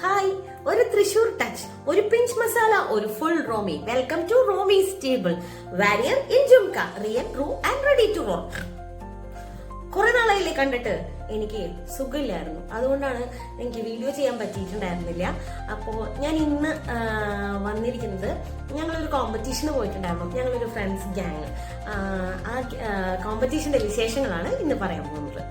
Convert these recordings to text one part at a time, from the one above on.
Hi ഒരു Thrissur touch ഒരു pinch masala ഒരു full Romy welcome to Romy's table warrior in jhumka real true and ready to roll കുറെ നാളായില്ലേ കണ്ടിട്ട്? എനിക്ക് സുഖമില്ലായിരുന്നു. അതുകൊണ്ടാണ് എനിക്ക് വീഡിയോ ചെയ്യാൻ പറ്റിയിട്ടുണ്ടായിരുന്നില്ല. അപ്പോൾ ഞാൻ ഇന്ന് വന്നിരിക്കുന്നത് ഞങ്ങളൊരു കോമ്പറ്റീഷന് പോയിട്ടുണ്ടായിരുന്നു. ഞങ്ങളൊരു ഫ്രണ്ട്സ് ഗ്യാങ് ആ കോമ്പറ്റീഷന്റെ വിശേഷങ്ങളാണ് ഇന്ന് പറയാൻ പോകുന്നത്.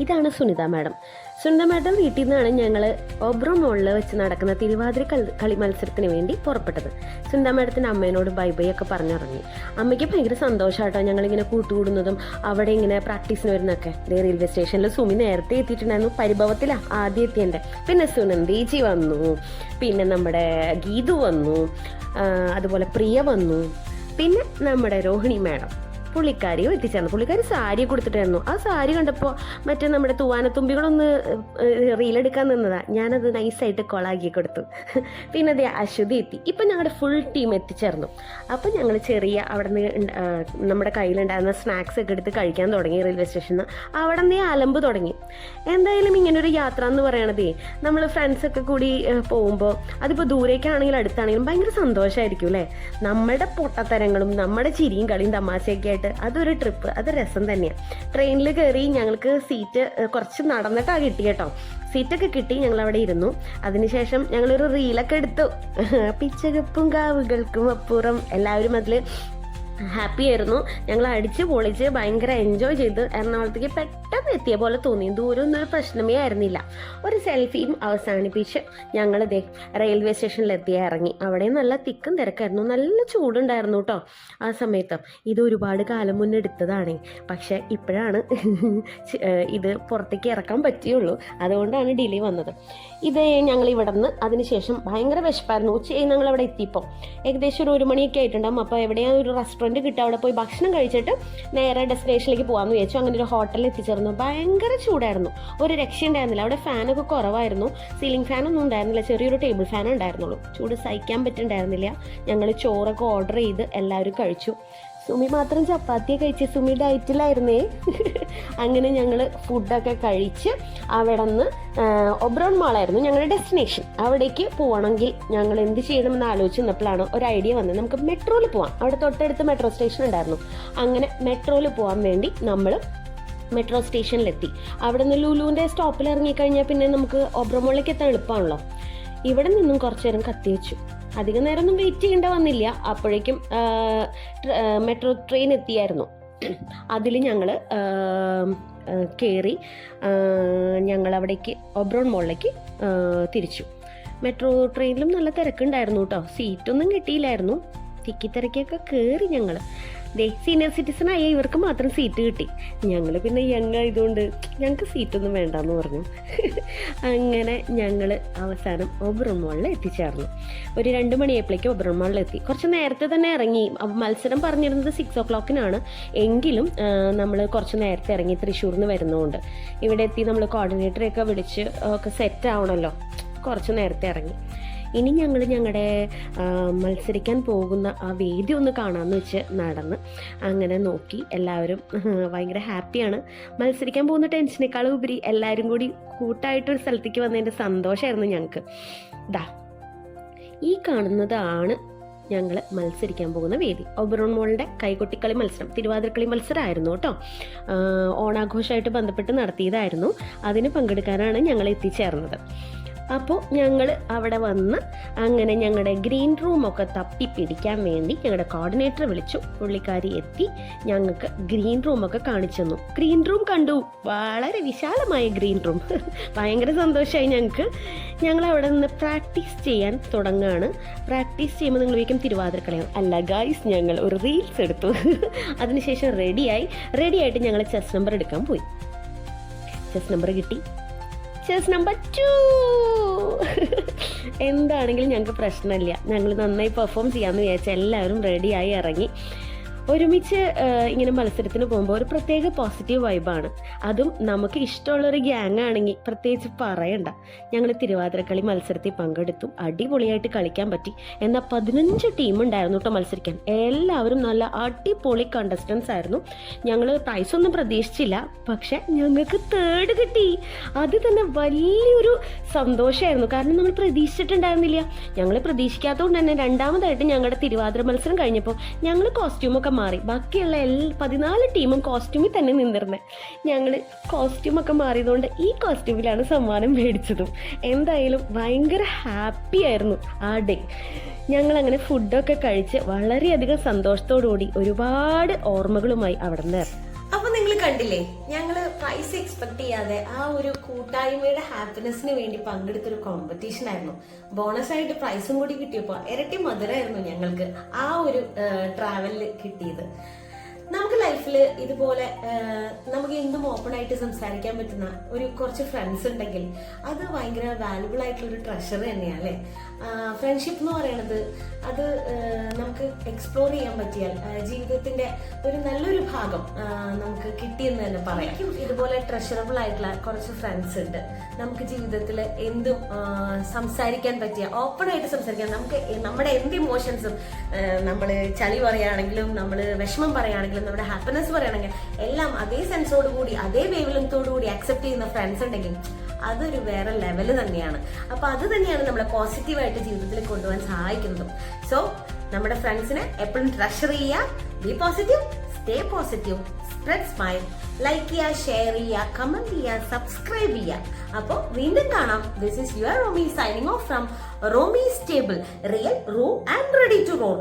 ഇതാണ് സുനിത മാഡം. സുനിത മാഡം വീട്ടിൽ നിന്നാണ് ഞങ്ങൾ ഒബ്രോ മോളിൽ വെച്ച് നടക്കുന്ന തിരുവാതിര കളി- മത്സരത്തിന് വേണ്ടി പുറപ്പെട്ടത്. സുനിത മാഡത്തിന്റെ അമ്മേനോട് ബൈ ബൈ ഒക്കെ പറഞ്ഞിറങ്ങി. അമ്മയ്ക്ക് ഭയങ്കര സന്തോഷമായിട്ടോ ഞങ്ങളിങ്ങനെ കൂട്ടുകൂടുന്നതും അവിടെ ഇങ്ങനെ പ്രാക്ടീസിന് വരുന്നൊക്കെ ഇതേ റെയിൽവേ സ്റ്റേഷനിൽ സുമി നേരത്തെ എത്തിയിട്ടുണ്ടായിരുന്നു പരിഭവത്തിലാ ആദ്യം എത്തിയന്റെ പിന്നെ സുനന്ദീജി വന്നു പിന്നെ നമ്മുടെ ഗീതു വന്നു അതുപോലെ പ്രിയ വന്നു പിന്നെ നമ്മുടെ രോഹിണി മാഡം. പുള്ളിക്കാരിയും എത്തിച്ചേർന്നു പുള്ളിക്കാരി സാരി കൊടുത്തിട്ടായിരുന്നു. ആ സാരി കണ്ടപ്പോൾ മറ്റേ നമ്മുടെ തൂവാനത്തുമ്പികളൊന്ന് റീലെടുക്കാൻ നിന്നതാ. ഞാനത് നൈസായിട്ട് കൊളാക്കി കൊടുത്തു. പിന്നെ അതെ അശ്വതി എത്തി. ഇപ്പം ഞങ്ങളുടെ ഫുൾ ടീം എത്തിച്ചേർന്നു. അപ്പം ഞങ്ങൾ ചെറിയ അവിടെ നിന്ന് നമ്മുടെ കയ്യിലുണ്ടായിരുന്ന സ്നാക്സ് ഒക്കെ എടുത്ത് കഴിക്കാൻ തുടങ്ങി റെയിൽവേ സ്റ്റേഷനിൽ നിന്ന് അവിടെ നിന്ന് അലമ്പ് തുടങ്ങി. എന്തായാലും ഇങ്ങനെ ഒരു യാത്ര എന്ന് പറയണതേ നമ്മൾ ഫ്രണ്ട്സൊക്കെ കൂടി പോകുമ്പോൾ അതിപ്പോൾ ദൂരേക്കാണെങ്കിലും അടുത്താണെങ്കിലും ഭയങ്കര സന്തോഷമായിരിക്കും അല്ലേ നമ്മുടെ പൊട്ടത്തരങ്ങളും നമ്മുടെ ചിരിയും കളിയും തമാശയൊക്കെ ആയിട്ട് അതൊരു ട്രിപ്പ് അത് രസം തന്നെയാണ് ട്രെയിനിൽ കയറി ഞങ്ങൾക്ക് സീറ്റ് കുറച്ച് നടന്നിട്ടാണ് കിട്ടി കേട്ടോ. സീറ്റൊക്കെ കിട്ടി ഞങ്ങൾ അവിടെ ഇരുന്നു. അതിനുശേഷം ഞങ്ങളൊരു റീലൊക്കെ എടുത്തു. പിച്ചകപ്പും കാവുകൾക്കും അപ്പുറം എല്ലാവരും അതിൽ ഹാപ്പി ആയിരുന്നു. ഞങ്ങൾ അടിച്ച് പൊളിച്ച് ഭയങ്കര എൻജോയ് ചെയ്ത് എറണാകുളത്തേക്ക് പെട്ടെന്ന് എത്തിയ പോലെ തോന്നി. ദൂരമൊന്നും ഒരു പ്രശ്നമേ ആയിരുന്നില്ല. ഒരു സെൽഫിയും അവസാനിപ്പിച്ച് ഞങ്ങൾ ദേ റെയിൽവേ സ്റ്റേഷനിൽ എത്തി ഇറങ്ങി. അവിടെ നല്ല തിക്കും തിരക്കായിരുന്നു. നല്ല ചൂടുണ്ടായിരുന്നു കേട്ടോ ആ സമയത്ത്. ഇത് ഒരുപാട് കാലം മുന്നേ എടുത്തതാണ്. പക്ഷേ ഇപ്പോഴാണ് ഇത് പുറത്തേക്ക് ഇറക്കാൻ പറ്റിയുള്ളൂ. അതുകൊണ്ടാണ് ഡിലേ വന്നത്. ഇത് ഞങ്ങൾ ഇവിടെ നിന്ന് അതിനുശേഷം ഭയങ്കര വിശപ്പായിരുന്നു. ഉച്ചയായി ഞങ്ങൾ അവിടെ എത്തിയപ്പോൾ ഏകദേശം ഒരു ഒരു മണിയൊക്കെ ആയിട്ടുണ്ടാകും അപ്പോൾ എവിടെയാണ് ഒരു റെസ്റ്റോറന്റ് കിട്ടുക അവിടെ പോയി ഭക്ഷണം കഴിച്ചിട്ട് നേരെ ഡെസ്റ്റിനേഷനിലേക്ക് പോകാമെന്ന് വിചാരിച്ചു. അങ്ങനെ ഒരു ഹോട്ടലിൽ എത്തിച്ചേർന്നു. ഭയങ്കര ചൂടായിരുന്നു. ഒരു രക്ഷ ഉണ്ടായിരുന്നില്ല. അവിടെ ഫാനൊക്കെ കുറവായിരുന്നു. സീലിംഗ് ഫാനൊന്നും ഉണ്ടായിരുന്നില്ല. ചെറിയൊരു ടേബിൾ ഫാൻ ഉണ്ടായിരുന്നുള്ളൂ. ചൂട് സഹിക്കാൻ പറ്റുന്നുണ്ടായിരുന്നില്ല ഞങ്ങൾ ചോറൊക്കെ ഓർഡർ ചെയ്ത് എല്ലാവരും കഴിച്ചു. സുമി മാത്രം ചപ്പാത്തി കഴിച്ച് സുമി ഡയറ്റിലായിരുന്നേ. അങ്ങനെ ഞങ്ങൾ ഫുഡൊക്കെ കഴിച്ച് അവിടെ നിന്ന് ഒബ്രോൺ മാളായിരുന്നു ഞങ്ങളുടെ ഡെസ്റ്റിനേഷൻ. അവിടേക്ക് പോകണമെങ്കിൽ ഞങ്ങൾ എന്ത് ചെയ്യണമെന്ന് ആലോചിച്ച് നിന്നപ്പോഴാണ് ഒരു ഐഡിയ വന്നത്. നമുക്ക് മെട്രോയിൽ പോവാം. അവിടെ തൊട്ടടുത്ത് മെട്രോ സ്റ്റേഷൻ ഉണ്ടായിരുന്നു. അങ്ങനെ മെട്രോയിൽ പോകാൻ വേണ്ടി നമ്മൾ മെട്രോ സ്റ്റേഷനിലെത്തി. അവിടെ നിന്ന് ലുലുവിന്റെ സ്റ്റോപ്പിൽ ഇറങ്ങിക്കഴിഞ്ഞാൽ പിന്നെ നമുക്ക് ഒബ്രമോളിലേക്ക് എത്താൻ എളുപ്പമാണല്ലോ. ഇവിടെ നിന്നും കുറച്ചു നേരം കത്തി വെച്ചു അധികം നേരമൊന്നും വെയിറ്റ് ചെയ്യേണ്ട വന്നില്ല. അപ്പോഴേക്കും മെട്രോ ട്രെയിൻ എത്തിയായിരുന്നു. അതിൽ ഞങ്ങൾ കയറി ഞങ്ങൾ അവിടേക്ക് ഒബ്രോൺ മോളിലേക്ക് തിരിച്ചു. മെട്രോ ട്രെയിനിലും നല്ല തിരക്കുണ്ടായിരുന്നു കേട്ടോ സീറ്റൊന്നും കിട്ടിയില്ലായിരുന്നു. തിക്കി തിരക്കിയൊക്കെ കയറി ഞങ്ങൾ ദേ സീനിയർ സിറ്റിസൺ ആയ ഇവർക്ക് മാത്രം സീറ്റ് കിട്ടി. ഞങ്ങൾ പിന്നെ യങ് ആയതുകൊണ്ട് ഞങ്ങൾക്ക് സീറ്റൊന്നും വേണ്ടെന്ന് പറഞ്ഞു. അങ്ങനെ ഞങ്ങൾ അവസാനം ഒബ്രോൺ മോളിൽ എത്തിച്ചേർന്നു. ഒരു രണ്ട് മണിയായപ്പോഴേക്കും ഒബ്രോൺ മോളിൽ എത്തി. കുറച്ച് നേരത്തെ തന്നെ ഇറങ്ങി. മത്സരം പറഞ്ഞിരുന്നത് സിക്സ് ഓ ക്ലോക്കിനാണ് എങ്കിലും നമ്മൾ കുറച്ച് നേരത്തെ ഇറങ്ങി തൃശ്ശൂരിൽ നിന്ന് വരുന്നതുകൊണ്ട് ഇവിടെ എത്തി നമ്മൾ കോർഡിനേറ്ററെയൊക്കെ വിളിച്ച് ഒക്കെ സെറ്റ് ആവണമല്ലോ കുറച്ച് നേരത്തെ ഇറങ്ങി. ഇനി ഞങ്ങൾ ഞങ്ങളുടെ മത്സരിക്കാൻ പോകുന്ന ആ വേദി ഒന്ന് കാണാമെന്ന് വെച്ച് നടന്ന് അങ്ങനെ നോക്കി എല്ലാവരും ഭയങ്കര ഹാപ്പിയാണ്. മത്സരിക്കാൻ പോകുന്ന ടെൻഷനേക്കാളും ഉപരി എല്ലാവരും കൂടി കൂട്ടായിട്ടൊരു സ്ഥലത്തേക്ക് വന്നതിന്റെ സന്തോഷമായിരുന്നു ഞങ്ങൾക്ക് ദാ ഈ കാണുന്നതാണ് ഞങ്ങൾ മത്സരിക്കാൻ പോകുന്ന വേദി. ഒബറോൺ മോളുടെ കൈകൊട്ടിക്കളി മത്സരം തിരുവാതിരക്കളി മത്സരമായിരുന്നു കേട്ടോ. ഓണാഘോഷമായിട്ട് ബന്ധപ്പെട്ട് നടത്തിയതായിരുന്നു. അതിന് പങ്കെടുക്കാനാണ് ഞങ്ങൾ എത്തിച്ചേർന്നത്. അപ്പോൾ ഞങ്ങൾ അവിടെ വന്ന് അങ്ങനെ ഞങ്ങളുടെ ഗ്രീൻ റൂമൊക്കെ തപ്പി പിടിക്കാൻ വേണ്ടി ഞങ്ങളുടെ കോർഡിനേറ്റർ വിളിച്ചു. പുള്ളിക്കാരി എത്തി. ഞങ്ങൾക്ക് ഗ്രീൻ റൂമൊക്കെ കാണിച്ചു തന്നു. ഗ്രീൻ റൂം കണ്ടു. വളരെ വിശാലമായ ഗ്രീൻ റൂം. ഭയങ്കര സന്തോഷമായി ഞങ്ങൾക്ക്. ഞങ്ങൾ അവിടെ നിന്ന് പ്രാക്ടീസ് ചെയ്യാൻ തുടങ്ങുകയാണ് പ്രാക്ടീസ് ചെയ്യുമ്പോൾ നിങ്ങൾ വിളിക്കും കളയാം അല്ല ഗായ്സ് ഞങ്ങൾ ഒരു റീൽസ് എടുത്തു. അതിനുശേഷം റെഡിയായി റെഡിയായിട്ട് ഞങ്ങൾ ചെസ് നമ്പർ എടുക്കാൻ പോയി. ചെസ് നമ്പർ കിട്ടി. ചെസ് നമ്പർ ടു എന്താണെങ്കിലും ഞങ്ങൾക്ക് പ്രശ്നമില്ല. ഞങ്ങൾ നന്നായി പെർഫോം ചെയ്യാമെന്ന് വിചാരിച്ച എല്ലാവരും റെഡിയായി ഇറങ്ങി. ഒരുമിച്ച് ഇങ്ങനെ മത്സരത്തിന് പോകുമ്പോൾ ഒരു പ്രത്യേക പോസിറ്റീവ് വൈബാണ് അതും നമുക്ക് ഇഷ്ടമുള്ള ഒരു ഗ്യാങ് ആണെങ്കിൽ പ്രത്യേകിച്ച് പറയണ്ട. ഞങ്ങൾ തിരുവാതിരക്കളി മത്സരത്തിൽ പങ്കെടുത്തു. അടിപൊളിയായിട്ട് കളിക്കാൻ പറ്റി. എന്നാൽ പതിനഞ്ച് ടീം ഉണ്ടായിരുന്നു കേട്ടോ മത്സരിക്കാൻ. എല്ലാവരും നല്ല അടിപൊളി കണ്ടസ്റ്റൻസ് ആയിരുന്നു. ഞങ്ങൾ പ്രൈസ് ഒന്നും പ്രതീക്ഷിച്ചില്ല. പക്ഷെ ഞങ്ങൾക്ക് തേർഡ് കിട്ടി. അത് തന്നെ വലിയൊരു സന്തോഷമായിരുന്നു കാരണം നമ്മൾ പ്രതീക്ഷിച്ചിട്ടുണ്ടായിരുന്നില്ല. ഞങ്ങൾ പ്രതീക്ഷിക്കാത്തതുകൊണ്ട് തന്നെ രണ്ടാമതായിട്ട് ഞങ്ങളുടെ തിരുവാതിര മത്സരം കഴിഞ്ഞപ്പോൾ ഞങ്ങൾ കോസ്റ്റ്യൂമൊക്കെ മാറി. ബാക്കിയുള്ള എല്ലാ പതിനാല് ടീമും കോസ്റ്റ്യൂമിൽ തന്നെ നിന്നിരുന്നത് ഞങ്ങൾ കോസ്റ്റ്യൂമൊക്കെ മാറിയതുകൊണ്ട് ഈ കോസ്റ്റ്യൂമിലാണ് സമ്മാനം മേടിച്ചതും. എന്തായാലും ഭയങ്കര ഹാപ്പി ആയിരുന്നു ആ ഡേ ഞങ്ങൾ അങ്ങനെ ഫുഡൊക്കെ കഴിച്ച് വളരെയധികം സന്തോഷത്തോടുകൂടി ഒരുപാട് ഓർമ്മകളുമായി അവിടെ നിന്ന് അപ്പൊ നിങ്ങൾ കണ്ടില്ലേ ഞങ്ങൾ പ്രൈസ് എക്സ്പെക്ട് ചെയ്യാതെ ആ ഒരു കൂട്ടായ്മയുടെ ഹാപ്പിനെസ്സിന് വേണ്ടി പങ്കെടുത്തൊരു കോമ്പറ്റീഷൻ ആയിരുന്നു. ബോണസ് ആയിട്ട് പ്രൈസും കൂടി കിട്ടിയപ്പോൾ ഇരട്ടി മധുരമായിരുന്നു ഞങ്ങൾക്ക് ആ ഒരു ട്രാവലിൽ കിട്ടിയത്. ലൈഫിൽ ഇതുപോലെ നമുക്ക് എന്തും ഓപ്പൺ ആയിട്ട് സംസാരിക്കാൻ പറ്റുന്ന ഒരു കുറച്ച് ഫ്രണ്ട്സ് ഉണ്ടെങ്കിൽ അത് ഭയങ്കര വാല്യുബിൾ ആയിട്ടുള്ള ഒരു ട്രഷർ തന്നെയാണ് അല്ലേ ഫ്രണ്ട്ഷിപ്പ് എന്ന് പറയുന്നത് അത് നമുക്ക് എക്സ്പ്ലോർ ചെയ്യാൻ പറ്റിയാൽ ജീവിതത്തിന്റെ ഒരു നല്ലൊരു ഭാഗം നമുക്ക് കിട്ടിയെന്ന് തന്നെ പറയാം. ഇതുപോലെ ട്രഷറബിൾ ആയിട്ടുള്ള കുറച്ച് ഫ്രണ്ട്സ് ഉണ്ട്. നമുക്ക് ജീവിതത്തിൽ എന്തും സംസാരിക്കാൻ പറ്റിയ ഓപ്പൺ ആയിട്ട് സംസാരിക്കാൻ നമുക്ക് നമ്മുടെ എന്ത് ഇമോഷൻസും നമ്മൾ ചളി പറയുകയാണെങ്കിലും നമ്മൾ വിഷമം പറയുകയാണെങ്കിലും നമ്മുടെ ഹാപ്പിനെസ് പറയുകയാണെങ്കിൽ എല്ലാം അതേ സെൻസോട് കൂടി അതേ വേവലത്തോടു കൂടി അക്സെപ്റ്റ് ചെയ്യുന്ന ഫ്രണ്ട്സ് ഉണ്ടെങ്കിൽ അതൊരു വേറെ ലെവൽ തന്നെയാണ്. അപ്പൊ അത് തന്നെയാണ് നമ്മളെ പോസിറ്റീവായിട്ട് ജീവിതത്തിൽ കൊണ്ടുപോകാൻ സഹായിക്കുന്നത്. സോ നമ്മുടെ ഫ്രണ്ട്സിനെ എപ്പോഴും ട്രഷർ ചെയ്യുക. Be positive stay positive spread smile like ചെയ്യുക ഷെയർ ചെയ്യുക കമന്റ് ചെയ്യുക സബ്സ്ക്രൈബ് ചെയ്യുക. അപ്പോൾ വീണ്ടും കാണാം. This is your Romy signing off from Romy table real true and ready to roll